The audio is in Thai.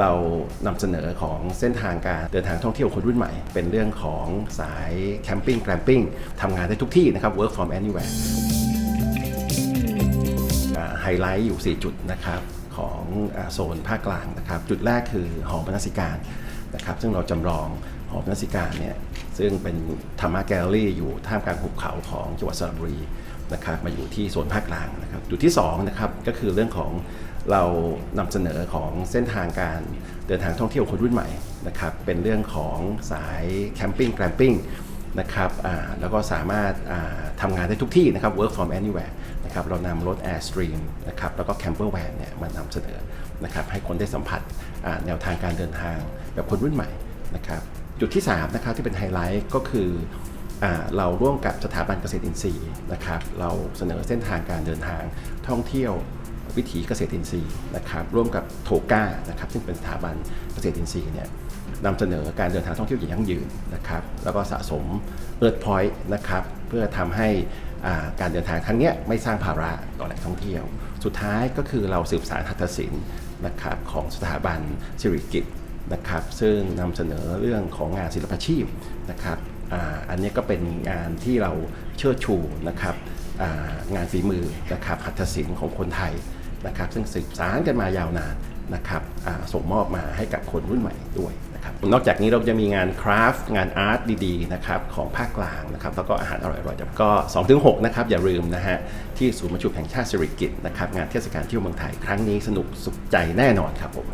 เรานำเสนอของเส้นทางการเดินทางท่องเที่ยวคนรุ่นใหม่ เป็นเรื่องของสายแคมปิ้งแกรมปิ้งทำงานได้ทุกที่นะครับ work from anywhere ไฮไลท์อยู่ 4 จุดนะครับของโซนภาคกลางนะครับ จุดแรกคือหอมนสิการนะครับซึ่งเราจำลองหอมนสิการเนี่ยซึ่งเป็นธรรมะแกลเลอรี่อยู่ท่ามกลางหุบเขาของจังหวัดสระบุรี นะครับมาอยู่ที่โซนภาคกลางนะครับจุดที่2นะครับก็คือเรื่องของเรานำเสนอของเส้นทางการเดินทางท่องเที่ยวคนรุ่นใหม่นะครับเป็นเรื่องของสายแคมปิ้งแกรมปิ้งนะครับแล้วก็สามารถอ่าทำงานได้ทุกที่นะครับ work from anywhere นะครับเรานำรถ Airstream นะครับแล้วก็ camper van เนี่ยมานำเสนอนะครับให้คนได้สัมผัสแนวทางการเดินทางแบบคนรุ่นใหม่นะครับจุดที่3นะครับที่เป็นไฮไลท์ก็คือ เราร่วมกับสถาบันเกษตรอินทรีย์นะครับ เราเสนอเส้นทางการเดินทางท่องเที่ยววิถีเกษตรอินทรีย์นะครับ ร่วมกับโทก้านะครับ ซึ่งเป็นสถาบันเกษตรอินทรีย์เนี่ยนำเสนอการเดินทางท่องเที่ยวอย่างยั่งยืนนะครับ แล้วก็สะสมเอิร์ธพอยต์นะครับ เพื่อทำให้การเดินทางครั้งนี้ไม่สร้างภาระต่อแหล่งท่องเที่ยว สุดท้ายก็คือเราสืบสารหัตถศิลป์นะครับของสถาบันสิริกิต นะครับซึ่งนำเสนอเรื่องของงานศิลปาชีพนะครับอ,อันนี้ก็เป็นงานที่เราเชิดชูนะครับงานฝีมือนะครับหัตถศิลป์ของคนไทยนะครับซึ่งสืบสานกันมายาวนานนะครับส่งมอบมาให้กับคนรุ่นใหม่ด้วยนะครับนอกจากนี้เราจะมีงานคราฟต์งานอาร์ตดีๆนะครับของภาคกลางนะครับแล้วก็อาหารอร่อยๆก็ 2-6 นะครับอย่าลืมนะฮะที่ศูนย์ประชุมแห่งชาติสิริกิติ์นะครับงานเทศกาลเที่ยวเมืองไทยครั้งนี้สนุกสุขใจแน่นอนครับผม